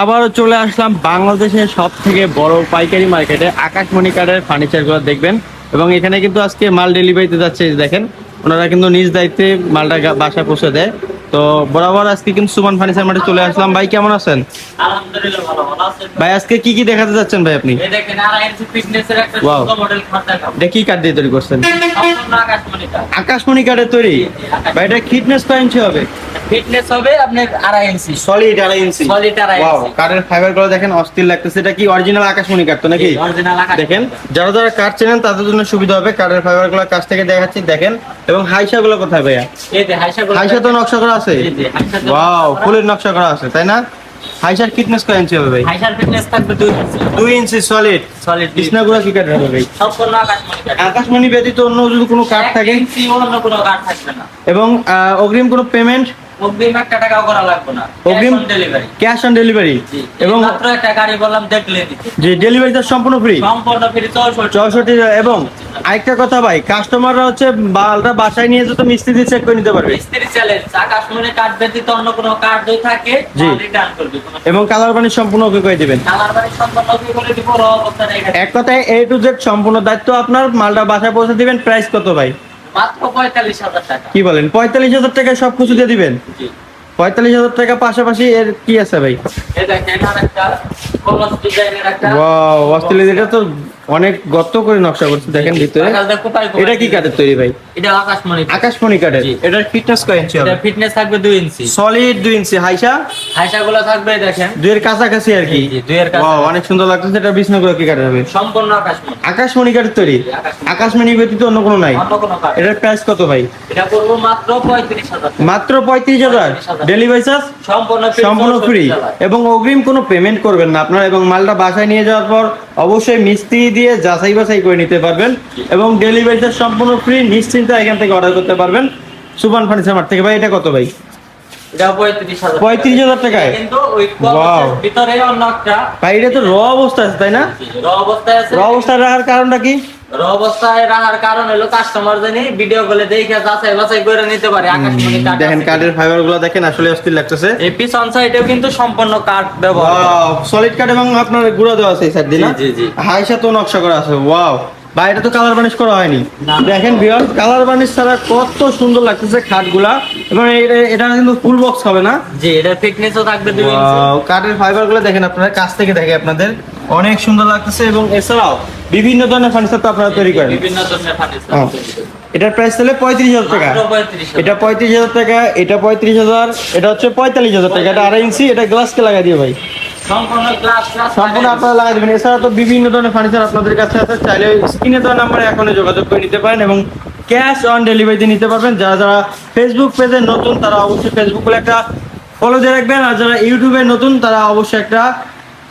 আবারও চলে আসলাম বাংলাদেশের সব থেকে বড় পাইকারি মার্কেটে আকাশমণি কার্ডের ফার্নিচারগুলো দেখবেন। এবং এখানে কিন্তু আজকে মাল ডেলিভারিতে যাচ্ছে দেখেন ওনারা কিন্তু নিজ দায়িত্বে মালটা বাসায় পৌঁছে দেয়। তো বরাবর আজকে কিন্তু সুমান ফার্নিচার মার্কেটে চলে আসলাম। ভাই কেমন আছেন? ভাই আজকে কি কি দেখাতে যাচ্ছেন ভাই আপনি? এই দেখেন আর আইএনসি ফিটনেসের একটা Wow. সুন্দর মডেল খাট দেখাবো। এটা কি কার্ড দিয়ে তৈরি করছেন? আকাশমণি কাঠ। কার্ডের তৈরি? ভাই এটা ফিটনেস ইঞ্চি হবে। ফিটনেস হবে আপনার আড়াই ইঞ্চি সলিড আড়াই ইঞ্চি সলিড আড়াই ইঞ্চি। কার্ডের ফাইবারগুলো দেখেন অস্থির লাগতেছে। এটা কি অরিজিনাল আকাশমণি কাটতো তো নাকি? অরিজিনাল আকাশ দেখেন যারা যারা কাঠ চেনেন তাদের জন্য সুবিধা হবে কাঠের ফাইবারগুলো কাছ থেকে দেখাচ্ছি। দেখেন এবং হাইসা গুলো কোথায় ভাইয়া? এই যে হাইসা গুলো হাইসা তো নকশা করা আছে? ওয়াও ফুলের নকশা করা আছে তাই না? হাইসার ফিটনেস কয় ইঞ্চি হবে ভাই? হাইসার ফিটনেস থাকবে দুই ইঞ্চি। দুই ইঞ্চি সলিড সলিড বিছনাগুলো কি কাঠের হবে ভাই? সম্পূর্ণ আকাশমণি কাঠ। আকাশমণি ব্যতীত অন্য যদি কোনো কার্ড থাকে? ইঞ্চি অন্য কোনো কাঠ থাকবে না। এবং অগ্রিম কোনো পেমেন্ট অগ্রিম একটা টাকাও করা লাগবে না। অগ্রিম ডেলিভারি ক্যাশ অন ডেলিভারি এবং মাত্র একটা গাড়ি বললাম দেখলে দিতে। যে ডেলিভারি চার্জ সম্পূর্ণ ফ্রি সম্পূর্ণ ফ্রি চৌষট্টি। চৌষট্টি এবং আরেকটা কথা ভাই কাস্টমাররা হচ্ছে বালটা বাসায় নিয়ে যেত মিস্ত্রি দিয়ে চেক করে নিতে পারবে। মিস্ত্রি চ্যালেঞ্জ আকাশমণি কাঠ ব্যতীত অন্য কোনো কাঠ যদি থাকে। রিটার্ন করবে এবং কালার পানি সম্পূর্ণ ওকে করে দিবেন? কালার বাড়ি সম্পূর্ণ কি করে দিব র অবস্থা এক কথায় এ টু জেড সম্পূর্ণ দায়িত্ব আপনার মালটা বাসায় পৌঁছে দিবেন প্রাইস কত ভাই? মাত্র পঁয়তাল্লিশ হাজার টাকা। কি বলেন পঁয়তাল্লিশ হাজার টাকায় সব কিছু দিয়ে দিবেন? জি। পঁয়তাল্লিশ হাজার টাকা পাশাপাশি এর কি আছে ভাই? কলস ডিজাইনের একটা। ওয়াও অস্ট্রেলিয়া এটা তো অনেক গর্ত করে নকশা করছে দেখেন ভিতরে। এটা কি কাঠের তৈরি ভাই? এটা আকাশমণি আকাশমণি কাঠের। এটার ফিটনেস কয় ইঞ্চি হবে? এটা ফিটনেস থাকবে দুই ইঞ্চি সলিড দুই ইঞ্চি হাইসা? হাইসা গুলো থাকবে দেখেন। দুইয়ের কাছাকাছি আর কি? দুইয়ের কাছাকাছি। ওয়াও অনেক সুন্দর লাগতেছে এটা বিষ্ণুগুলো কি কাঠের হবে? সম্পূর্ণ আকাশমণি। আকাশমণি কাঠের তৈরি। আকাশমণি। ব্যতীত অন্য কোনো নাই। অন্য কোনো কাঠ। এটার প্রাইস কত ভাই? এটা করব মাত্র পঁয়ত্রিশ হাজার টাকা। মাত্র 35,000 ডেলিভারি চার্জ সম্পূর্ণ free, সম্পূর্ণ ফ্রি এবং অগ্রিম কোনো পেমেন্ট করবেন না আপনারা এবং মালটা বাসায় নিয়ে যাওয়ার পর অবশ্যই মিস্ত্রি দিয়ে যাচাই বাছাই করে নিতে পারবেন এবং ডেলিভারিটা সম্পূর্ণ ফ্রি নিশ্চিন্তে এখান থেকে অর্ডার করতে পারবেন। সুপার ফার্নিচার মার্ট থেকে। ভাই এটা কত ভাই? পঁয়ত্রিশ হাজার টাকায় কিন্তু ওই Wow. কলসের ভিতরে ভাই এটা তো র অবস্থা আছে তাই না? র অবস্থায় র অবস্থায় রাখার কারণটা কি? র অবস্থায় রাখার কারণ হলো কাস্টমার জানি ভিডিও কলে দেখে যাচাই বাছাই করে নিতে পারে আকাশমণি কাঠ দেখেন কাঠের ফাইবারগুলো দেখেন আসলে অস্থির লাগতেছে। এই পিছন সাইডেও কিন্তু সম্পূর্ণ কাঠ ব্যবহার সলিড কাঠ এবং আপনার গুঁড়া দেওয়া আছে এই সাইড দিয়ে জি, জি, জি। হাইসা তো নকশা করা আছে ওয়াও ভাই এটা তো কালার বানিশ করা হয়নি। দেখেন বিয়ন কালার বানিশ ছাড়া কত সুন্দর লাগতেছে খাটগুলা। এবং এটা- কিন্তু ফুল বক্স হবে না? জি এটা ফিটনেসও থাকবে কাঠের ফাইবারগুলো দেখেন আপনারা কাছ থেকে দেখে আপনাদের। অনেক সুন্দর লাগতেছে এবং এছাড়াও বিভিন্ন ধরনের ফার্নিচার তো আপনারা তৈরি করেন। বিভিন্ন ধরনের ফার্নিচার হ্যাঁ। এটার প্রাইস তাহলে পঁয়ত্রিশ হাজার টাকা। এটা পঁয়ত্রিশ হাজার টাকা এটা পঁয়ত্রিশ হাজার এটা হচ্ছে পঁয়তাল্লিশ হাজার টাকা। এটা আড়াই ইঞ্চি এটা গ্লাসকে লাগাই দিয়ে ভাই। সম্পূর্ণ আপনারা লাগাই দেবেন। এছাড়া তো বিভিন্ন ধরনের ফার্নিচার আপনাদের কাছে আছে। চাইলে স্ক্রিনে দেওয়া নাম্বারে এখনই যোগাযোগ করে নিতে পারেন এবং ক্যাশ অন ডেলিভারিতে নিতে পারবেন। যারা যারা ফেসবুক পেজে নতুন তারা অবশ্যই ফেসবুক একটা ফলো দিয়ে রাখবেন। আর যারা ইউটিউবে নতুন তারা অবশ্যই একটা